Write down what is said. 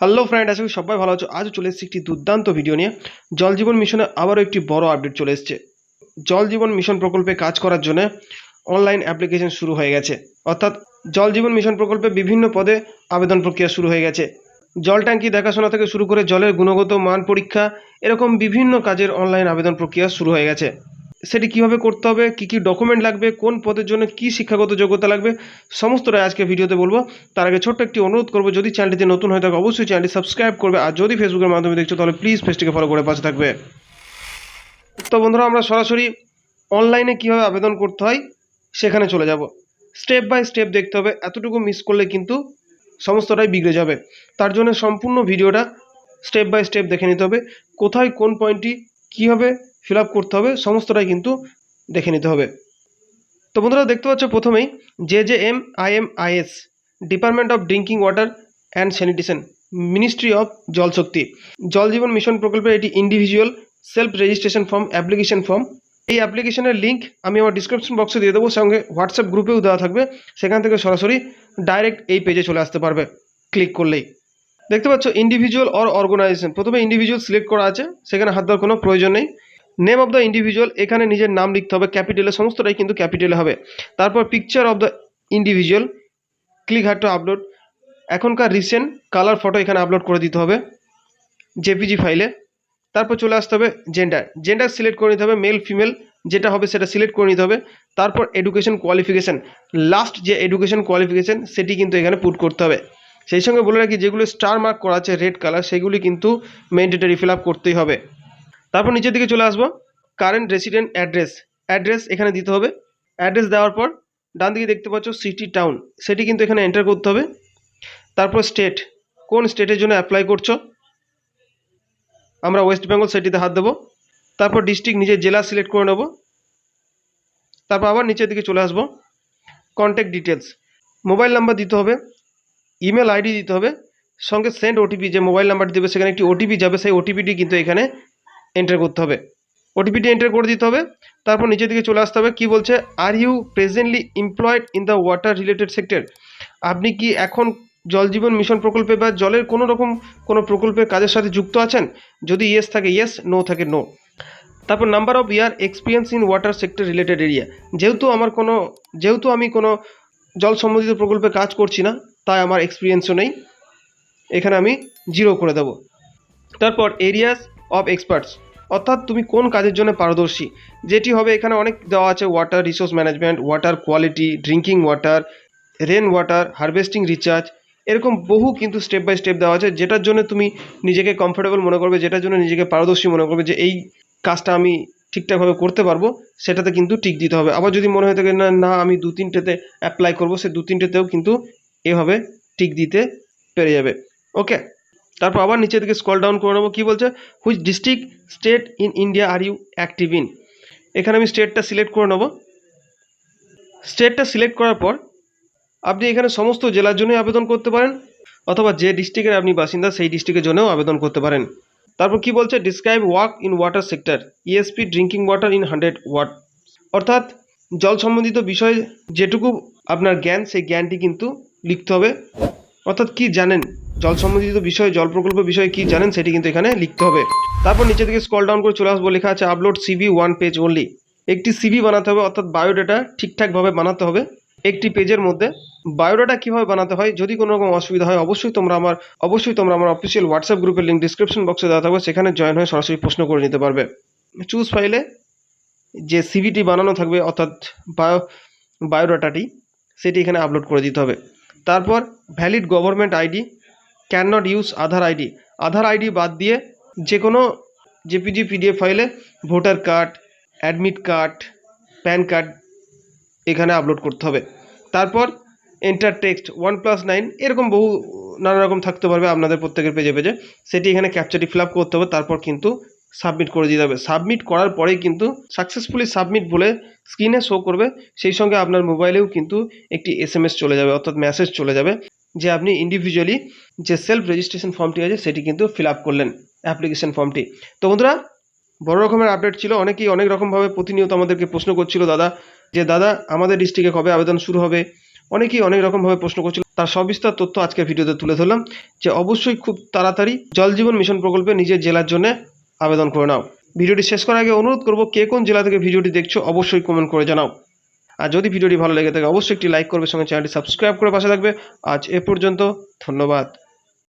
Hello friend আশা সবাই ভালো আছো। আজও চলে এসেছি একটি দুর্দান্ত ভিডিও নিয়ে। জল জীবন মিশনে আবারও একটি বড় আপডেট চলে এসেছে। জল জীবন মিশন প্রকল্পে কাজ করার জন্য অনলাইন অ্যাপ্লিকেশন শুরু হয়ে গেছে। অর্থাৎ জল জীবন মিশন প্রকল্পে বিভিন্ন পদে আবেদন প্রক্রিয়া শুরু হয়ে গেছে। জল ট্যাঙ্কি দেখাশোনা থেকে শুরু করে জলের গুণগত মান পরীক্ষা, এরকম বিভিন্ন কাজের অনলাইন আবেদন প্রক্রিয়া শুরু হয়ে গেছে। সেটি কীভাবে করতে হবে, কি কি ডকুমেন্ট লাগবে, কোন পদের জন্য কি শিক্ষাগত যোগ্যতা লাগবে, সমস্তটাই আজকে ভিডিওতে বলব। তার আগে ছোট্ট একটি অনুরোধ করব, যদি চ্যানেলটিতে নতুন হয়ে থাকে, অবশ্যই চ্যানেলটি সাবস্ক্রাইব করবে, আর যদি ফেসবুকের মাধ্যমে দেখছ, তাহলে প্লিজ পেজটিকে ফলো করে পাশে থাকবে। তো বন্ধুরা, আমরা সরাসরি অনলাইনে কীভাবে আবেদন করতে হয়, সেখানে চলে যাব। স্টেপ বাই স্টেপ দেখতে হবে, এতটুকু মিস করলে কিন্তু সমস্তটাই বিগড়ে যাবে। তার জন্য সম্পূর্ণ ভিডিওটা স্টেপ বাই স্টেপ দেখে নিতে হবে, কোথায় কোন পয়েন্টটি কীভাবে ফিল আপ করতে হবে, সমস্তটাই কিন্তু দেখে নিতে হবে। তো বন্ধুরা দেখতে পাচ্ছ প্রথমেই J J M I M I S department of drinking water and sanitation, ministry of Jal Shakti. Jal Jeevan mission প্রকল্পের এটি individual self registration form application form এই অ্যাপ্লিকেশনের লিঙ্ক আমি আমার ডিসক্রিপশন বক্সে দিয়ে দেবো, সঙ্গে হোয়াটসঅ্যাপ গ্রুপেও দেওয়া থাকবে। সেখান থেকে সরাসরি ডাইরেক্ট এই পেজে চলে আসতে পারবে ক্লিক করলেই। দেখতে পাচ্ছ ইন্ডিভিজুয়াল অর অর্গানাইজেশন প্রথমে ইন্ডিভিজুয়াল সিলেক্ট করা আছে, সেখানে হাত দেওয়ার কোনো প্রয়োজন নেই। নেম অফ দ্য ইন্ডিভিজুয়াল এখানে নিজের নাম লিখতে হবে ক্যাপিটালে সমস্তটাই কিন্তু ক্যাপিটালে হবে। তারপর picture of the individual click here to upload এখনকার রিসেন্ট কালার ফটো এখানে আপলোড করে দিতে হবে জেপিজি ফাইলে তারপর চলে আসতে হবে জেন্ডার জেন্ডার সিলেক্ট করে নিতে হবে মেল ফিমেল যেটা হবে সেটা সিলেক্ট করে নিতে হবে। তারপর এডুকেশন কোয়ালিফিকেশান লাস্ট যে এডুকেশন কোয়ালিফিকেশান সেটি কিন্তু এখানে পুট করতে হবে। সেই সঙ্গে বলে রাখি, যেগুলো স্টার মার্ক করা আছে রেড কালার সেগুলি কিন্তু ম্যান্ডেটারি ফিল করতেই হবে। তারপর নিচের দিকে চলে আসব। কারেন্ট রেসিডেন্ট অ্যাড্রেস অ্যাড্রেস এখানে দিতে হবে। অ্যাড্রেস দেওয়ার পর ডান দিকে দেখতে পাচ্ছ সিটি টাউন সেটি কিন্তু এখানে এন্টার করতে হবে। তারপর স্টেট কোন স্টেটের জন্য অ্যাপ্লাই করছ? আমরা ওয়েস্ট বেঙ্গল সেটিতে হাত দেবো। তারপর ডিস্ট্রিক্ট নিজের জেলা সিলেক্ট করে নেব। তারপর আবার নিচের দিকে চলে আসব। কন্ট্যাক্ট ডিটেলস মোবাইল নাম্বার দিতে হবে। ইমেল আইডি দিতে হবে। সঙ্গে সেন্ড ওটিপি যে মোবাইল নাম্বারটি দেবে, সেখানে একটি ওটিপি যাবে। সেই ওটিপিটি কিন্তু এখানে এন্টার করতে হবে। ওটিপিটি এন্টার করে দিতে হবে। তারপর নিচের দিকে চলে আসতে হবে। কি বলছে? Are you presently employed in the water related sector আপনি কি এখন জল জীবন মিশন প্রকল্পে বা জলের কোনো রকম কোনো প্রকল্পের কাজের সাথে যুক্ত আছেন? যদি ইয়েস থাকে ইয়েস নো থাকে নো তারপর number of year experience in water sector related area যেহেতু আমার কোনো, যেহেতু আমি কোনো জল সম্বন্ধিত প্রকল্পে কাজ করছি না, তাই আমার এক্সপিরিয়েন্সও নেই। এখানে আমি জিরো করে দেবো। তারপর এরিয়াস অফ এক্সপার্টস অর্থাৎ তুমি কোন কাজের জন্য পারদর্শী? যেটি হবে এখানে অনেক দেওয়া আছে water resource management water quality drinking water rain water harvesting recharge এরকম বহু কিন্তু স্টেপ বাই স্টেপ দেওয়া আছে, যেটার জন্য তুমি নিজেকে কমফোর্টেবল মনে করবে, যেটার জন্য নিজেকে পারদর্শী মনে করবে যে এই কাজটা আমি ঠিকঠাকভাবে করতে পারব, সেটাতে কিন্তু টিক দিতে হবে। আবার যদি মনে হয়ে থাকে না না, আমি দু তিনটেতে অ্যাপ্লাই করব, সে দু তিনটেতেও কিন্তু এভাবে টিক দিতে পেরে যাবে। ওকে তারপর আবার নিচের দিকে স্কল ডাউন করে নেব। কী বলছে? Which district state in India are you active in এখানে আমি স্টেটটা সিলেক্ট করে নেব। স্টেটটা সিলেক্ট করার পর আপনি এখানে সমস্ত জেলার জন্যই আবেদন করতে পারেন, অথবা যে ডিস্ট্রিক্টের আপনি বাসিন্দা, সেই ডিস্ট্রিক্টের জন্যও আবেদন করতে পারেন। তারপর কি বলছে? Describe work in water sector ESP drinking water in hundred watt অর্থাৎ জল সম্বন্ধিত বিষয়ে যেটুকু আপনার জ্ঞান, সেই জ্ঞানটি কিন্তু লিখতে হবে। অর্থাৎ কি জানেন? জল সম্বন্ধিত বিষয়ে, জল প্রকল্প বিষয়ে কি জানেন সেটি কিন্তু এখানে লিখতে হবে। তারপর নিচে থেকে স্কল ডাউন করে চলে আসব, লেখা আছে upload CV one page only একটি সিভি বানাতে হবে, অর্থাৎ বায়োডাটা ঠিকঠাকভাবে বানাতে হবে। একটি পেজের মধ্যে বায়োডাটা কীভাবে বানাতে হয়, যদি কোনো রকম অসুবিধা হয়, অবশ্যই তোমরা আমার, অবশ্যই তোমরা আমার অফিসিয়াল হোয়াটসঅ্যাপ গ্রুপের লিঙ্ক ডিসক্রিপশন বক্সে দেওয়া থাকবে, সেখানে জয়েন হয়ে সরাসরি প্রশ্ন করে নিতে পারবে। চুজ ফাইলে যে সিভিটি বানানো থাকবে, অর্থাৎ বায়ো বায়োডাটাটি সেটি এখানে আপলোড করে দিতে হবে। তারপর valid government ID can not use Aadhaar ID Aadhaar ID বাদ দিয়ে যে কোনো জেপিজি পিডিএফ ফাইলে voter card admit card PAN card এখানে আপলোড করতে হবে। তারপর enter text one plus nine এরকম বহু নানা রকম থাকতে পারবে আপনাদের প্রত্যেকের পেজে পেজে সেটি এখানে ক্যাপচারটি ফিল করতে হবে, তারপর কিন্তু সাবমিট করে দিতে হবে সাবমিট করার পরেই কিন্তু সাকসেসফুলি সাবমিট বলে স্ক্রিনে শো করবে। সেই সঙ্গে আপনার মোবাইলেও কিন্তু একটি এস চলে যাবে, অর্থাৎ মেসেজ চলে যাবে, যে আপনি ইন্ডিভিজুয়ালি যে সেলফ রেজিস্ট্রেশন ফর্মটি আছে, সেটি কিন্তু ফিল আপ করলেন অ্যাপ্লিকেশন ফর্মটি তো বন্ধুরা, বড় রকমের আপডেট ছিল। অনেকেই অনেক রকমভাবে প্রতিনিয়ত আমাদেরকে প্রশ্ন করছিল, দাদা, যে দাদা, আমাদের ডিস্ট্রিক্টে কবে আবেদন শুরু হবে? অনেকেই অনেক রকমভাবে প্রশ্ন করছিল। তার সবিস্তার তথ্য আজকের ভিডিওতে তুলে ধরলাম, যে অবশ্যই খুব তাড়াতাড়ি জল জীবন মিশন প্রকল্পে নিজের জেলার জন্য আবেদন করে নাও। ভিডিওটি শেষ করার আগে অনুরোধ করব, কে কোন জেলা থেকে ভিডিওটি দেখছ অবশ্যই কমেন্ট করে জানাও। আর যদি ভিডিওটি ভালো লেগে থাকে, অবশ্যই একটি লাইক করবে, সঙ্গে চ্যানেলটি সাবস্ক্রাইব করে পাশে থাকবে। আজ এ পর্যন্ত, ধন্যবাদ।